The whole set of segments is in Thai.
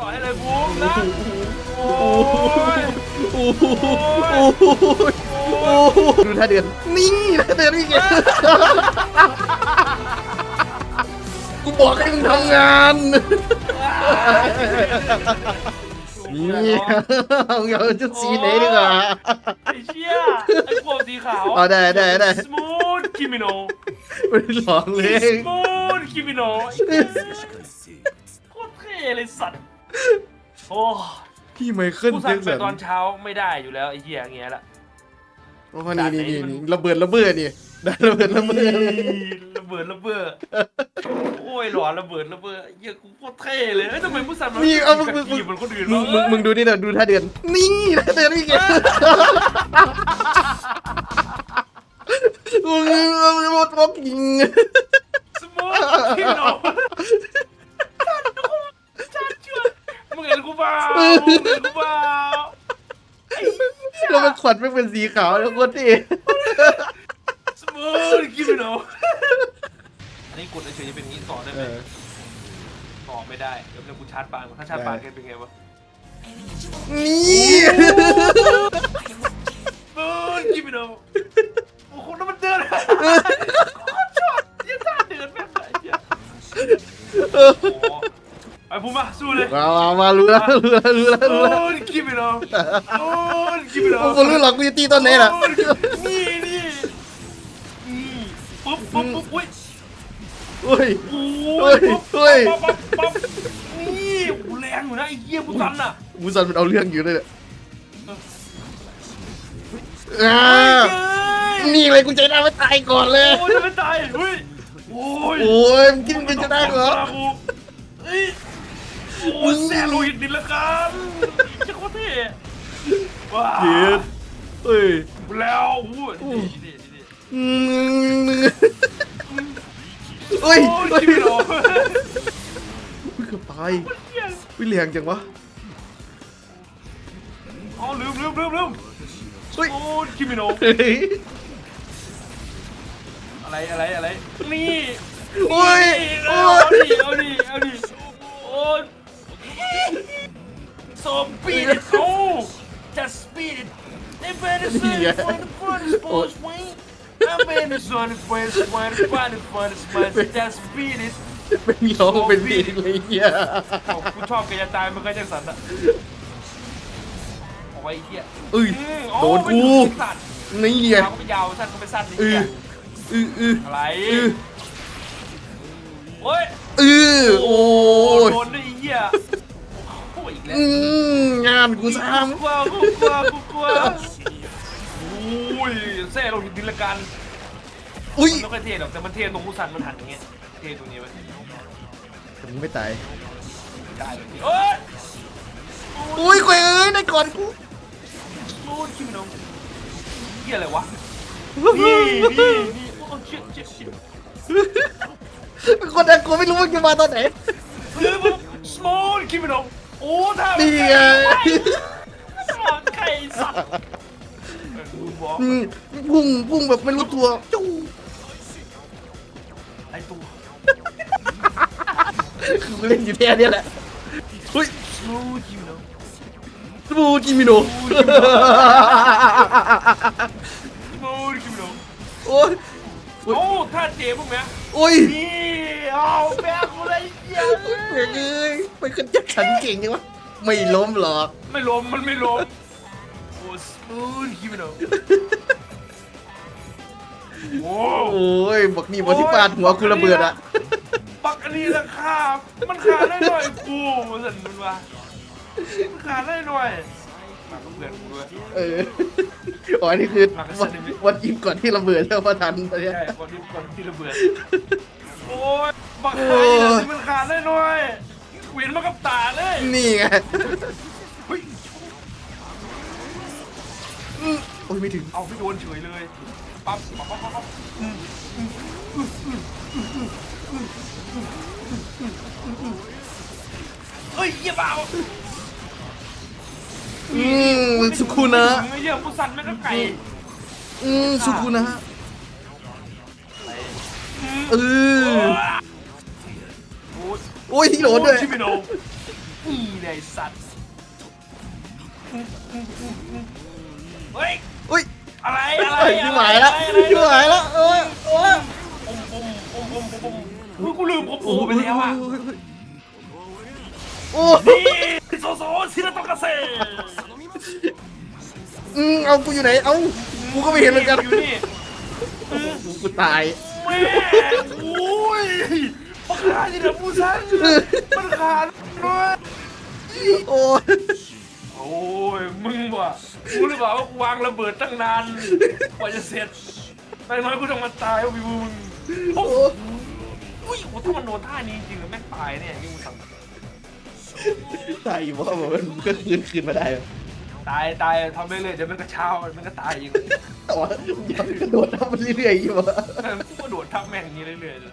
ต่อให้เลยบูมนะโอ้ยโอ้โหโอ้โหโอ้โหดูท่าเดือนนี่ท่าเดือนนี่ไงกูบอกให้มึงทำงานนี่เอาเอาจุดสีไหนดีกว่าไอ้เชี่ยไอ้พวกสีขาวเอได้ได้ได้สมูทคิมิโนไม่หลอกเลยสมูทคิมิโนโคตรเท่เลยสัตว์ โอ้พี่ไมเคิลกูแจ็สั่คงไปสันตอนเช้าไม่ได้อยู่แล้วไอ้เหี้ยอย่างเงี้ยละ โอ้นี่นี่นี่นี่ระเบิดระเบิดนี่ได้ระเบิดระเบิดระเบิดระเบิดโอ้ยหลอนระเบิดระเบิดเหี้ยกูโคตรเท่เลยเฮ้ยทำไมผู้สั่งมันนี่เอามึงกะมึงกีเหมือนคนอื่นมึงวะมึงมึงดูนี่นะดูท่าเดือนนี่ท่าเดือนนี่ไงมึงมึงมึงหมดยิงสมูทคิมิโนจั ห็นกูเปล่ามึงเห็นกูเปล่าไอ้เหี้ยแล้วมันขวัญไม่เป็นสีขาวแล้วโคตรเท่สมูทคิมิโนอันนี้กดเฉยๆจะเป็นอย่างนี้ต่อได้ไหมต่อไม่ได้เดี๋ยวเดี๋ยวกูชาร์จปานถ้าชาร์จปานกันเป็นไงวะนี่สมูทคิมิโนโอ้โหแล้วมันเดินโคตรชอบยังท่าเดินแบบไหนเนี่ยโอ้โห ไอ้พูมาสู้เลยมามามารู้แล้วรู้แล้วรู้แล้วโอ้รู้แล้วยคิมิโนโอ้ยคิมิโนกูรู้หรอกกูจะตีต้นไหนล่ะนี่นี่อืมปุ๊บปุ๊บปุ๊บอุ้ยโอ้ย โอ้เฮ้ยยเฮ้ยปั๊บปั๊บปั๊บนี่โอ้แรงอยู่นะไอ้เหี้ยกูตันอะมูซันมันเอาเรื่องอยู่เลยเนี่ยอ่าเฮ้ยนี่เลยกูใจได้ไม่ตายก่อนเลย โอ้ยจะไม่ตายเฮ้ยโอ้ย โอ้ยมึงคิดมึงจะได้เหรอ เฮ้ย โอ้ยแซ่โลหิตดินละกันจะโคตรเท่ว้าเย็ดเฮ้ยแล้วโอ้ยนี่นี่นี่อืมเฮ้ยโอ้ยเฮ้ยคิมิโนเกือบตายวิเหลียงจังวะอ๋อลืมลืมลืมลืมเฮ้ยโอ้ยคิมิโนเฮ้ยอะไรอะไรอะไรนี่ โอ้ยนี่โอ้เอายดิเอาดิเอาดิโอ้ย so beat it oh just beat it they better say it for the fun sports wing I'm in the sun for the fun for the fun sports just beat it เป็นร้องเป็นเพลงเลยเฮียโอ้กูชอบกายตายมันก็จังสันอะเอาไว้ไอ้เหี้ยเอ้ยอืมโดนไม่กูถึงสัตว์นี่ไงยาวก็ไม่ยาวสั้นก็ไม่สั้นนี่เอเหี้อยอืออืออะไรอือโอ้ยอือโอ้ยโดนด้วยไอ้เหี้ยโอ้ยอีกแล้วอืมงานกูซ้กูกลัวกูกลัวกูกลัวโอ้ยแซ่เราดินละกันำอุ้ยมันไม่ค่อยเท่หรอกแต่มันเท่ตรงมุสันมันหันอย่างเงี้ยเท่ตรงนี้ไว้มึงไม่ตายได้แบบนี้เอ้ยอุ้ยคุยเอ้ยได้ก่อนกูนู่นคิมน้องเหี้ยอะไรวะนี่นี่นี่โอ้เชี่ยเชี่ยเชี่ยเป็นคนน่ากลัวไม่รู้ว่าจะมาตอนไหนเฮ้ยมึง small คิมน้อง โอ้ท่ามันนี่ไงท่ามันไก่สัตว์ดูบอลอืมพุ่งพุ่งแบบไม่รู้ตัวจู้ไอตัวคือกูเล่นอยู่แค่เนี้ยแหละเฮ้ย small คิมน้องสบูจิมิโน small คิมน้องโอ้ย โอ้ท่าเจ๊พวกเนี้ยโอ้ยนี่เอาแบกกูเลยเหี้ยเฮ้ยเอ้ยไปขึ้นจักขันเก่งยังวะไม่ล้มหรอกไม่ล้มมันไม่ล้มโอ้สปูนคิมโนโอ้โอ้ยบอกนี่บอกที่ปาดหัวกูระเบิดอะปักอันนี้ราคามันขาดได้หน่อยกูสันมันว่ามันขาดได้หน่อย มากับเพื่อนกูด้วย เอออ๋อนี่คือมากับวันซันนี่วันยิมก่อนที่ระเบิดแล้วมาทันตอนเนี้ย ใช่คนที่คนที่ระเบิด โอ้ยปักขาดอย่างนี้มันขาดได้หน่อยเวียนมากับตาเลยนี่ไงเฮ้ยอืมโอ้ยไม่ถึง เอาไม่โดนเฉยเลย ปั๊บปั๊บปั๊บปั๊บอืมอืมอืมอืมอืมอืมอืมอืมเฮ้ยเยี่ยเบา อืมสุคุนะไอ้เหี้ยผู้สันแม่งก็ไก่อืมสุคุนะอืมเออโอ้ยโอ้ยที่โหลดด้วยชิมิโนนี่ไงไอ้สัตว์เฮ้ยอุ้ยอะไรอะไรเฮ้ยอะไรชิบหายแล้วอะไรชิบหายแล้วเอ้ยโอ้ยอมอมอมอมอมเฮ้ยกูลืมผมโอ้ไปแล้วอะโอ้นี่ เอากูอยู่ไหน เอากูก็ไม่เห็นเหมือนกันอยู่นี่กูตาย แม่โอ้ยปากกาที่เดือดมูซันมันขาดด้วยโอ้ยโอ้ยมึงว่ะกูหรือเปล่าว่ากูวางระเบิดตั้งนานกว่าจะเสร็จนายน้อยกูต้องมาตายเอาวิวมึงโอ้โอ้ยอุ้ยโอ้ถ้ามันโดนท่านี้จริงๆแม่งตายเนี่ยยิ่งมึงสั่งตายอยู่เพราะว่ามันก็คืนคืนมาได้เหรอ ตายตายทำไปเลยเดี๋ยวมันก็เช้ามันก็ตายเองแต่ว่ายังกระโดดทำมันเรื่อยๆอยู่วะกูก็โดดทับแม่งอย่างนี้เรื่อยๆเลย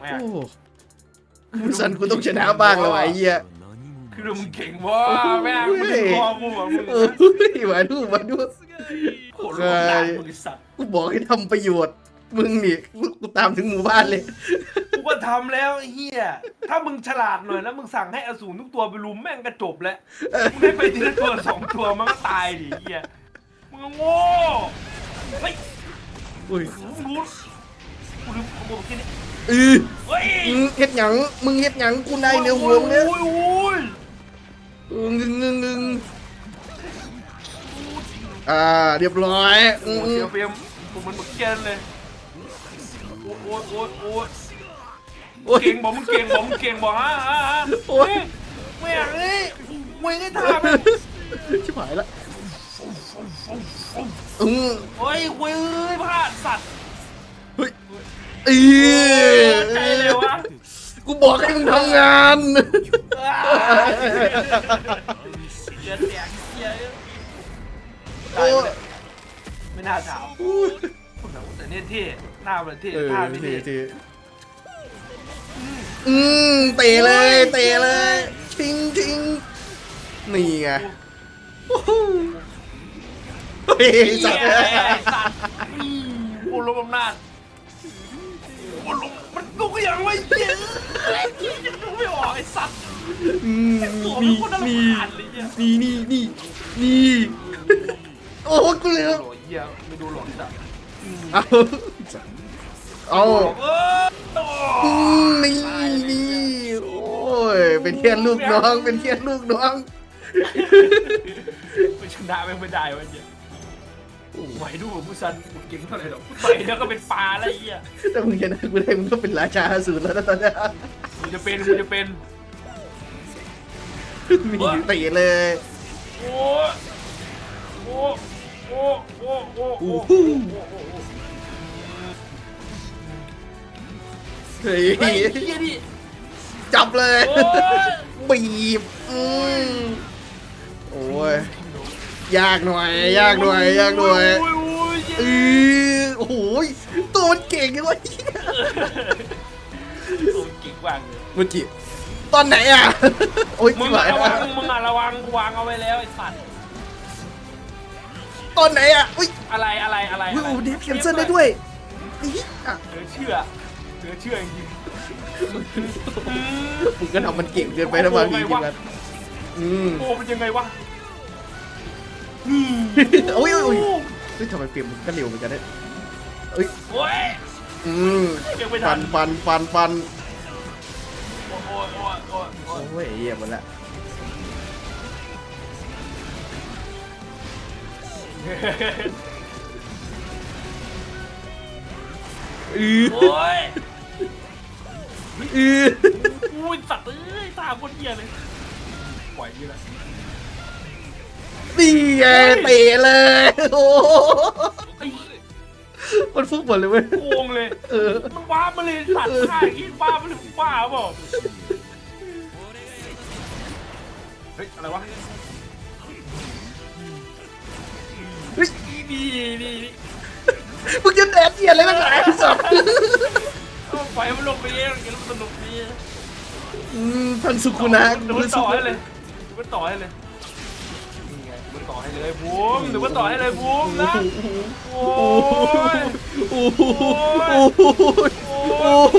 แม่งโอ้กูสันกูต้องชนะบ้างแล้ววะไอ้เหี้ยคือมึงเก่งว่ะแม่งมึงเป็นคอมึงว่ะมึงเออมาดูมาดูโคตรโหดร้ายมึงไอ้สัตว์กูบอกให้ทำประโยชน์ มึงนี่กูตามถึงหมู่บ้านเลย กูก็ทำแล้วไอ้เฮียถ้ามึงฉลาดหน่อยแล้วมึงสั่งให้อสูรทุกตัวไปลุมแม่งก็จบแล้วมึงให้ไปทีละตัวสองตัวมันก็ตายดิเฮียมึงก็โง่เฮ้ยอุ้ยมึงรู้กูลืมกูบอกที่นี่อือเฮ้ยมึงเฮ็ดหยังมึงเฮ็ดหยังกูนายเนื้อหัวมึงเนี่ยโอ้ยโอ้ยเอองึงงึงงึงอ่าเรียบร้อยอืโอ้มยอืเสีม ยเฟรมผมมันหมดเกลียนเลย โอ้ยโอ้ยโอ้ยโอ้ยโอ้ยเก่งบอกมึงเก่งบอกมึงเก่งบอกฮะฮะฮะโอ้ยไม่อยากเลยมึงให้ท่าไปชิบหายละอืมเฮ้ยเว้ยพลาดสัตว์เฮ้ยอีใจเลยวะกูบอกให้มึงทำงานเสียแตกเสียโอ้ยไม่น่าถามแต่ เนี่ยเท่หน้ามันเท่เออท่าไม่ทีเท่ทีอืมเตะเลยเตะเลยทิ้งทิ้งนี่ไงโอ้โหเฮ้ยไอ้สัสัตตว์ว์สัตว์โอ้ลมอำนาจโอ้ลมมันกูก็ยังไม่เหี้ยยังดูไม่ออกไอ้สัตว์อืมตัวมันนี่โคตรน่ารำนี่คาญเลยเนี่ยนี่นี่นี่นี่โอ้โหกูลืม โอ้ยเหี้ยไม่ดูหรอกจ้ะ เอาเอาเออโอ้อืมนี่นี่โอ้ยเป็นแค่ลูกน้อง เป็นแค่ลูกน้องไม่ชนะแม่งไม่ได้วะเหี้ยไหวดูกับผู้ซันกูเก่งเท่าไหร่หรอกไปแล้วก็เป็นปลาแล้วไอ้เหี้ยถ้ามึงชนะกูได้มึงก็เป็นราชาอสูรแล้วนะตอนเนี้ยกูจะเป็นกูจะเป็น มีเตะเลย โอ้โอ้ โอ้โอ้โอ้โอ้โอ้โอ้โหเฮ้ยเฮ้ยเฮียดิจับเลยโอ้ยบีบอืมโอ้ยยากหน่อยยากหน่อยยากหน่อยโอ้โอ้ยเออโอ้โหตัวมันเก่งจังวะตัวเก่งว่างเลยมื่อกี้ตอนไหนอะโอ้ยมึจิ๋งวอะระวังมึงอะระวังกูวางเอาไว้แล้วไอ้สัตว์ ตอนไหนอะ อุ้ยอะไรอะไรอะไรอุ้ยโอ้เดฟแคนเซิลได้ด้วยอีอะเหลือเชื่อเหลือเชื่อจริงมึงก็ทำมันเก่งเกินไปนะบางทีจริงๆอืมๆโอ้เป็นยังไงวะโอ้ยโอ้ยโอ้ยเฮ้ยทำไมเปลี่ยนมันก็เร็วเหมือนกันเนี่ยเอ้ยโอ้ยอืมยังไม่ทัฟันนฟันฟันฟันโอ้ยโอ้ยโอ้ยโอ้ยโอ้ยโอ้ยเหี้ยหมดละ อือโอ้ยอืออุ้ยสัตว์เอ้ยตาโคตรเหี้ยเลยปล่อยนี่แหละนี่ไงเตะเลย โอ้โหไอ้มันฟุกหมดเลยเว้ย โกงเลยเออ มันว้ามาเลยสัตว์ฆ่าอย่างงี้ว้ามันหรือว้าเปล่าเฮ้ยอะไรวะ นี่นี่นี่มึงจะแดดเดียอเลยกันหนาไอ้สัตว์อาไฟมันลงไปเองมันสนุกดีอืมพันสุกุนะหนูมันต่อให้เลยหนูมันต่อให้เลยนี่ไงหนูว่าต่อให้เลยบูมหนูมันต่อให้เลยบูมนะโอ้ยโอ้โหโอ้โหโอ้โห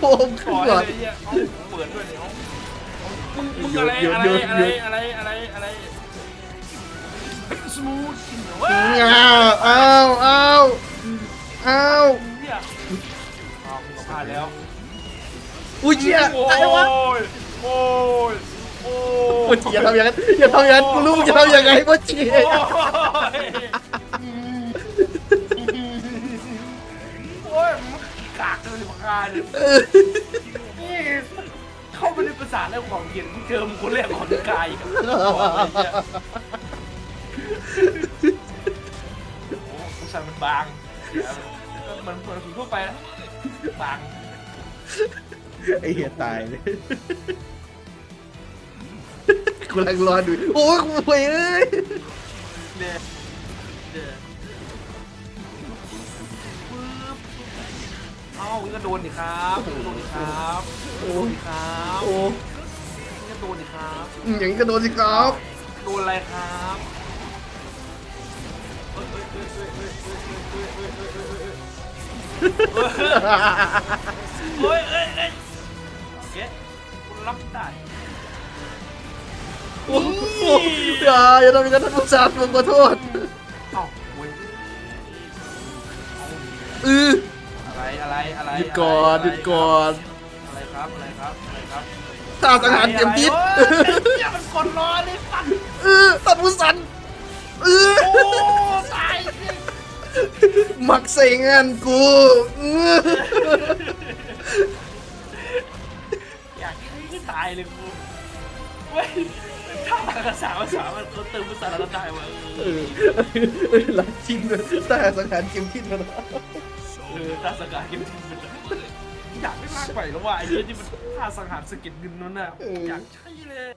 โอ้โหต่อให้เลยเนี่ยเอาเปิดด้วยเนี้ยเอามึงมึงอะไรอะไรอะไรอะไรอะไรอะไร smooth อ้าวอ้าวอ้าวอ้าวเอาผู้ยเจี๊ยโอ้ะไรวะยโอ้ยโอ้โอ้ยยอย่าทำอย่างนั้นอย่าทำยังไงลูกจะทำยังไงพ่อเจี๊ยโอ้ยโมึงกากเกินประกานี่เข้าไปในภาษาทแล้วของเย็นมึเจอมึงคนแรกของกายอีกอะ โอ้ผู้ชายมันบางมันมันผิทั่วไปนะบางไอเหี้ยตายเลยกูรังรอดู โอ้ยกูเว้ยเอ้ยเนี่ปึ๊บอ้าก็โดนดิครับโดนดิครับโดนดิครับโอ้ยก็โดนดิครับออย่างนี้ก็โดนสิครับ โดนอะไรครับ โอ้ยเอ้ยเอ้ยเก็ตคุณรับได้โอ้โหอย่าอย่าทำอย่างนั้นท่านผู้ชมผมขอโทษเอ้าโอ้ยอืออะไรอะไรอะไรหยุดก่อนหยุดก่อนอะไรครับอะไรครับอะไรครับตาสังหารเตรียมยิดเฮ้ยมันกดรอเลยสัตว์ เออท่านผู้ชม เออโอ้ตายสิมักใส่งานกูเอออยากให้ตายเลยกูเว้ยถ้าภาษาภาษามันเขาเติมภาษาแล้วได้วะเออเออหลักจริงเลยตาสังหารเข็มทิศแล้วนะเออตาสังหารเกมทิ้งมันอยากไม่มากไปแล้วว่ะไอ้เหี้ยที่มันท่าสังหารสะเก็ดเงินนั่นน่ะอยากใช่เลย